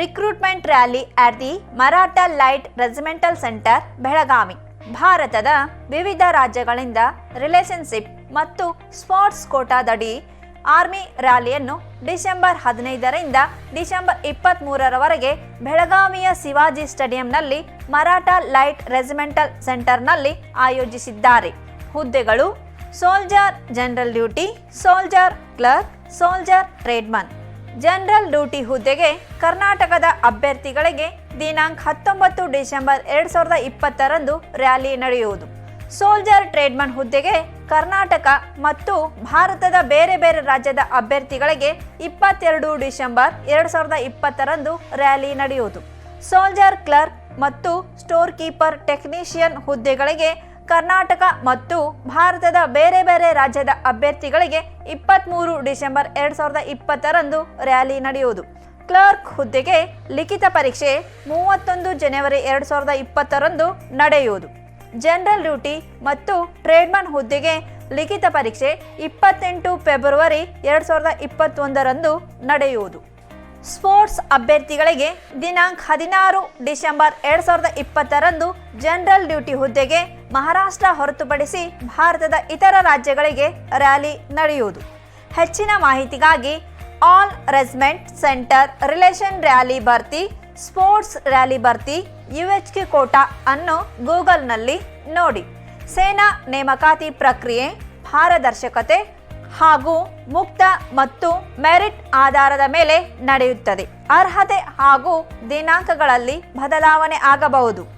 Recruitment rally at the Maratha light regimental centre, Belagavi. ಭಾರತದ ವಿವಿಧ ರಾಜ್ಯಗಳಿಂದ ರಿಲೇಶನ್ಶಿಪ್ ಮತ್ತು ಸ್ಪೋರ್ಟ್ಸ್ ಕೋಟಾದಡಿ ಆರ್ಮಿ ರ್ಯಾಲಿಯನ್ನು ಡಿಸೆಂಬರ್ ಹದಿನೈದರಿಂದ ಡಿಸೆಂಬರ್ ಇಪ್ಪತ್ತ್ ಮೂರರವರೆಗೆ ಬೆಳಗಾವಿಯ ಶಿವಾಜಿ ಸ್ಟೇಡಿಯಂನಲ್ಲಿ ಮರಾಠ ಲೈಟ್ ರೆಜಿಮೆಂಟಲ್ ಸೆಂಟರ್ನಲ್ಲಿ ಆಯೋಜಿಸಿದ್ದಾರೆ. ಹುದ್ದೆಗಳು soldier general duty soldier clerk soldier tradesman general duty ಹುದ್ದೆಗೆ ಕರ್ನಾಟಕದ ಅಭ್ಯರ್ಥಿಗಳಿಗೆ ದಿನಾಂಕ ಹತ್ತೊಂಬತ್ತು ಡಿಸೆಂಬರ್ ಎರಡು ಸಾವಿರದ ಇಪ್ಪತ್ತರಂದು ರ್ಯಾಲಿ ನಡೆಯುವುದು. ಸೋಲ್ಜರ್ ಟ್ರೇಡ್ಮನ್ ಹುದ್ದೆಗೆ ಕರ್ನಾಟಕ ಮತ್ತು ಭಾರತದ ಬೇರೆ ಬೇರೆ ರಾಜ್ಯದ ಅಭ್ಯರ್ಥಿಗಳಿಗೆ ಇಪ್ಪತ್ತೆರಡು ಡಿಸೆಂಬರ್ ಎರಡು ಸಾವಿರದ ಇಪ್ಪತ್ತರಂದು ರ್ಯಾಲಿ ನಡೆಯುವುದು. ಸೋಲ್ಜರ್ ಕ್ಲರ್ಕ್ ಮತ್ತು ಸ್ಟೋರ್ ಕೀಪರ್ ಟೆಕ್ನಿಷಿಯನ್ ಹುದ್ದೆಗಳಿಗೆ ಕರ್ನಾಟಕ ಮತ್ತು ಭಾರತದ ಬೇರೆ ಬೇರೆ ರಾಜ್ಯದ ಅಭ್ಯರ್ಥಿಗಳಿಗೆ ಇಪ್ಪತ್ತ್ಮೂರು ಡಿಸೆಂಬರ್ ಎರಡು ಸಾವಿರದ ಇಪ್ಪತ್ತರಂದು ರ್ಯಾಲಿ ನಡೆಯುವುದು. ಕ್ಲರ್ಕ್ ಹುದ್ದೆಗೆ ಲಿಖಿತ ಪರೀಕ್ಷೆ ಮೂವತ್ತೊಂದು ಜನವರಿ ಎರಡು ಸಾವಿರದ ಇಪ್ಪತ್ತರಂದು ನಡೆಯುವುದು. ಜನರಲ್ ಡ್ಯೂಟಿ ಮತ್ತು ಟ್ರೇಡ್ಮನ್ ಹುದ್ದೆಗೆ ಲಿಖಿತ ಪರೀಕ್ಷೆ ಇಪ್ಪತ್ತೆಂಟು ಫೆಬ್ರವರಿ ಎರಡು ಸಾವಿರದ ಇಪ್ಪತ್ತೊಂದರಂದು ನಡೆಯುವುದು. ಸ್ಪೋರ್ಟ್ಸ್ ಅಭ್ಯರ್ಥಿಗಳಿಗೆ ದಿನಾಂಕ ಹದಿನಾರು ಡಿಸೆಂಬರ್ ಎರಡ್ ಸಾವಿರದ ಇಪ್ಪತ್ತರಂದು ಜನರಲ್ ಡ್ಯೂಟಿ ಹುದ್ದೆಗೆ ಮಹಾರಾಷ್ಟ್ರ ಹೊರತುಪಡಿಸಿ ಭಾರತದ ಇತರ ರಾಜ್ಯಗಳಿಗೆ ರ್ಯಾಲಿ ನಡೆಯುವುದು. ಹೆಚ್ಚಿನ ಮಾಹಿತಿಗಾಗಿ all regiment centre relation rally ಭರ್ತಿ, ಸ್ಪೋರ್ಟ್ಸ್ ರ್ಯಾಲಿ ಭರ್ತಿ ಯು ಎಚ್ ಕೆ ಕೋಟಾ ಅನ್ನು ಗೂಗಲ್ನಲ್ಲಿ ನೋಡಿ. ಸೇನಾ ನೇಮಕಾತಿ ಪ್ರಕ್ರಿಯೆ, ಪಾರದರ್ಶಕತೆ ಹಾಗೂ ಮುಕ್ತ ಮತ್ತು ಮೆರಿಟ್ ಆಧಾರದ ಮೇಲೆ ನಡೆಯುತ್ತದೆ. ಅರ್ಹತೆ ಹಾಗೂ ದಿನಾಂಕಗಳಲ್ಲಿ ಬದಲಾವಣೆ ಆಗಬಹುದು.